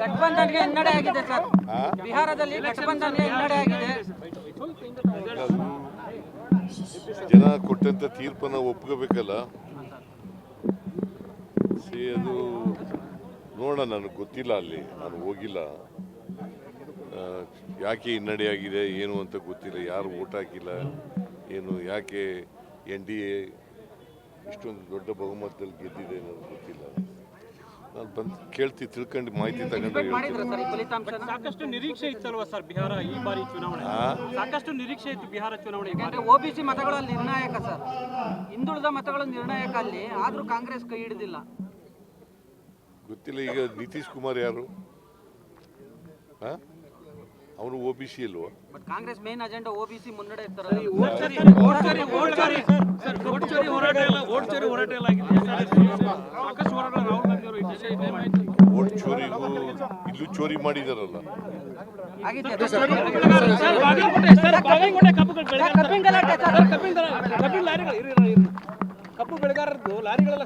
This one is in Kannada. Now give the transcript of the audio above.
ಗಠಬಂಧನ್ಗೆ ಹಿನ್ನಡೆ ಆಗಿದೆ ಸರ್. ಬಿಹಾರದಲ್ಲಿ ಗಠಬಂಧನ್ಗೆ ಹಿನ್ನಡೆ ಆಗಿದೆ. ಜನ ಕೊಟ್ಟಂತ ತೀರ್ಪನ್ನ ಒಪ್ಕೋಬೇಕಲ್ಲ? ಸಿ ಅದು ನೋಡೋಣ ನನಗೆ ಗೊತ್ತಿಲ್ಲ ಅಲ್ಲಿ. ನಾನು ಹೋಗಿಲ್ಲ. ಯಾಕೆ ಹಿನ್ನಡೆ ಆಗಿದೆ ಏನು ಅಂತ ಗೊತ್ತಿಲ್ಲ. ಯಾರು ಓಟ್ ಹಾಕಿಲ್ಲ ಏನು ಯಾಕೆ ಎನ್ ಡಿ ಎ ಇಷ್ಟೊಂದು ದೊಡ್ಡ ಬಹುಮತದಲ್ಲಿ ಗೆದ್ದಿದೆ ಅನ್ನೋದು ಗೊತ್ತಿಲ್ಲ. ಬಂದು ಕೇಳ್ತಿ ತಿಳ್ಕೊಂಡು ಮಾಹಿತಿ ತಗೊಂಡು ಸಾಕಷ್ಟು ನಿರೀಕ್ಷೆ ಇತ್ತಲ್ವಾ ಸರ್ ಬಿಹಾರ ಈ ಬಾರಿ ಚುನಾವಣೆ? ಸಾಕಷ್ಟು ನಿರೀಕ್ಷೆ ಇತ್ತು ಬಿಹಾರ ಚುನಾವಣೆ. ಯಾಕಂದ್ರೆ ಒಬಿಸಿ ಮತಗಳ ನಿರ್ಣಾಯಕ ಸರ್. ಹಿಂದುಳಿದ ಮತಗಳ ನಿರ್ಣಾಯಕ ಅಲ್ಲಿ ಆದ್ರೂ ಕಾಂಗ್ರೆಸ್ ಕೈ ಹಿಡಿದಿಲ್ಲ. ಗೊತ್ತಿಲ್ಲ ಈಗ ನಿತೀಶ್ ಕುಮಾರ್ ಯಾರು? ಅವನು ಒ ಬಿ ಸಿ ಅಲ್ವಾ? ಬಟ್ ಕಾಂಗ್ರೆಸ್ ಮೇನ್ ಅಜೆಂಡಾ ಮುನ್ನಡೆ ಚೋರಿ ಸರ್, ಓಟ್ ಚೋರಿ. ಹೋರಾಟ ಎಲ್ಲ ಓಟ್ ಚೋರಿ ಹೋರಾಟ ಎಲ್ಲ ಆಗಿದೆ ಚೋರಿಗೂ ಇಲ್ಲೂ ಚೋರಿ ಮಾಡಿದಾರಲ್ಲ ಕಬ್ಬು ಬೆಳೆಗಾರ ಕಬ್ಬಿನ ಗಲಾಟೆ ಸರ್. ಸರ್, ಕಬ್ಬಿನ ದರ- ಕಬ್ಬಿನ ಲಾರಿಗಳು ಇರಿ, ಇರಿ, ಇರಿ. ಕಬ್ಬು ಬೆಳೆಗಾರರದ್ದು ಲಾರಿಗಳೆಲ್ಲ